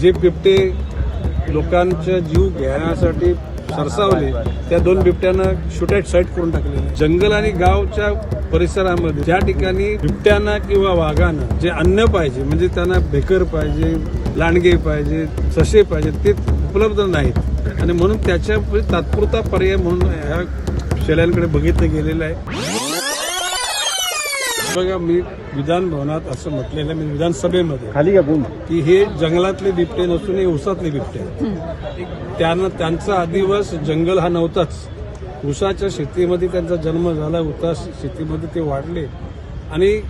जे बिबटे लोकांचा जीव घेण्यासाठी सरसावले त्या दोन बिबट्यानं शूट साईट करून टाकले जंगल आणि गावच्या परिसरामध्ये ज्या ठिकाणी बिबट्यांना किंवा वाघानं जे अन्न पाहिजे म्हणजे त्यांना भेकर पाहिजे लांडगे पाहिजे ससे पाहिजे ते उपलब्ध नाहीत. आणि म्हणून त्याच्या तात्पुरता पर्याय म्हणून ह्या शेळ्यांकडे बघितलं गेलेलं आहे. बघा मी विधान भवनात असं म्हटलेलं आहे मी विधानसभेमध्ये खाली का हे जंगलातले बिबटे नसून हे उसातले बिबटे. त्यांना त्यांचा आदिवास जंगल हा नव्हताच. उसाच्या शेतीमध्ये त्यांचा जन्म झाला उसास शेतीमध्ये ते वाढले. आणि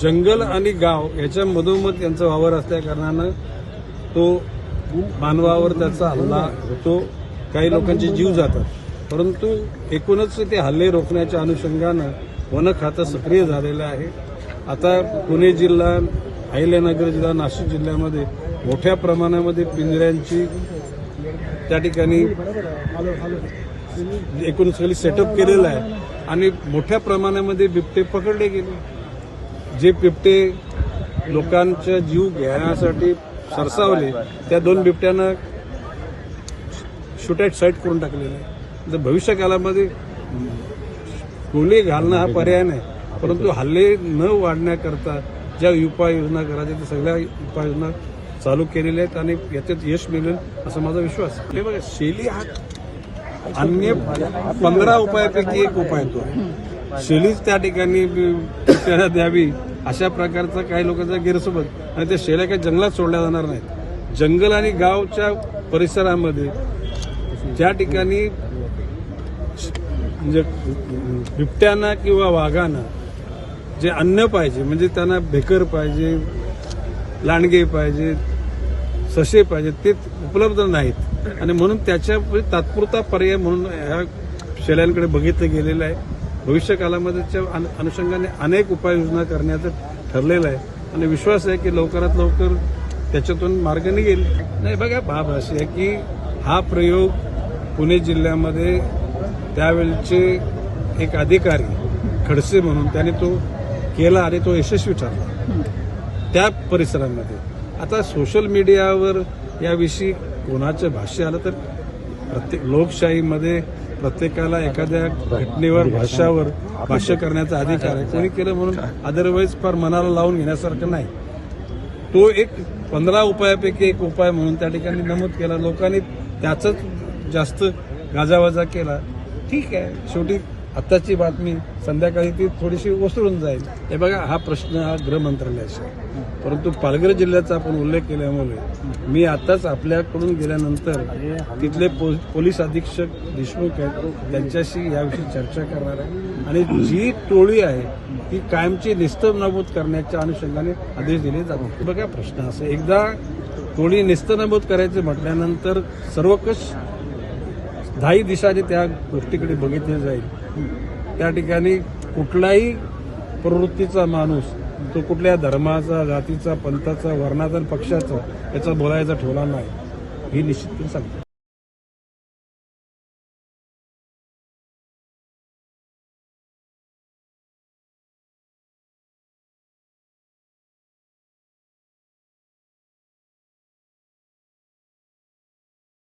जंगल आणि गाव याच्या मधोमध त्यांचा वावर असल्या कारणानं तो मानवावर त्याचा हल्ला होतो. काही लोकांचे जीव जातात. परंतु एकूणच ते हल्ले रोखण्याच्या अनुषंगानं वन खातं सक्रिय झालेलं आहे. आता पुणे जिल्हा अहिल्यानगर जिल्हा नाशिक जिल्ह्यामध्ये मोठ्या प्रमाणामध्ये पिंजऱ्यांची त्या ठिकाणी एकूण सगळी सेटअप केलेलं आहे. आणि मोठ्या प्रमाणामध्ये बिबटे पकडले गेले. जे बिबटे लोकांचा जीव घेण्यासाठी सरसावले त्या दोन बिबट्यांना शूट साईट करून टाकलेलं आहे. तर भविष्य कालामध्ये गोळी घालणं हा पर्याय नाही. परंतु हल्ले न वाढण्याकरता ज्या उपाययोजना करायच्या त्या सगळ्या उपाययोजना चालू केलेल्या आहेत आणि याच्यात यश मिळेल असा माझा विश्वास हे बघा शेली हा अन्य पंधरा उपायापैकी एक उपाय तो. आहे शेलीच त्या ठिकाणी द्यावी अशा प्रकारचा काही लोकांचा गैरसोबत. आणि त्या शैल्या काही जंगलात सोडल्या जाणार नाहीत. जंगल आणि गावच्या परिसरामध्ये ज्या ठिकाणी म्हणजे बिबट्यांना किंवा वाघांना जे अन्न पाहिजे म्हणजे त्यांना भेकर पाहिजे लांडगे पाहिजे ससे पाहिजे ते उपलब्ध नाहीत. आणि म्हणून त्याच्या तात्पुरता पर्याय म्हणून ह्या शेळ्यांकडे बघितलं गेलेलं आहे. भविष्यकालामध्येच्या अनु- अनुषंगाने अनेक उपाययोजना करण्याचं ठरलेलं आहे. आणि विश्वास आहे की लवकरात लवकर त्याच्यातून मार्ग निघेल. नाही बघा बाब अशी आहे की हा प्रयोग पुणे जिल्ह्यामध्ये त्यावेळचे एक अधिकारी खडसे म्हणून त्याने तो केला आणि तो यशस्वी ठरला. त्या परिसरामध्ये. आता सोशल मीडियावर याविषयी कोणाचं भाष्य आलं तर प्रत्येक लोकशाहीमध्ये प्रत्येकाला एखाद्या घटनेवर भाष्यावर भाष्य करण्याचा अधिकार आहे. कोणी केलं म्हणून अदरवाईज फार मनाला लावून घेण्यासारखं नाही. तो एक पंधरा उपायापैकी एक उपाय म्हणून त्या ठिकाणी नमूद केला. लोकांनी त्याचंच जास्त गाजावाजा केला. ठीक आहे. शेवटी आत्ताची बातमी संध्याकाळी ती थोडीशी ओसरून जाईल. हे बघा हा प्रश्न हा गृहमंत्रालयाचा आहे. परंतु पालघर जिल्ह्याचा आपण उल्लेख केल्यामुळे मी आताच आपल्याकडून गेल्यानंतर तिथले पो- पोलीस अधीक्षक देशमुख आहेत त्यांच्याशी याविषयी चर्चा करणार आहे. आणि जी टोळी आहे ती कायमची निस्तनाबूत करण्याच्या अनुषंगाने आदेश दिले जातात. बघा प्रश्न असं एकदा टोळी निस्तनाबूत करायचे म्हटल्यानंतर सर्वकष दाही दिशाने त्या गोष्टीकडे बघितले जाईल. त्या ठिकाणी कुठलाही प्रवृत्तीचा माणूस तो कुठल्या धर्माचा जातीचा पंथाचा वर्णाचा पक्षाचा याचा बोलायचा ठेवला नाही. ही निश्चितपणे सांगतो.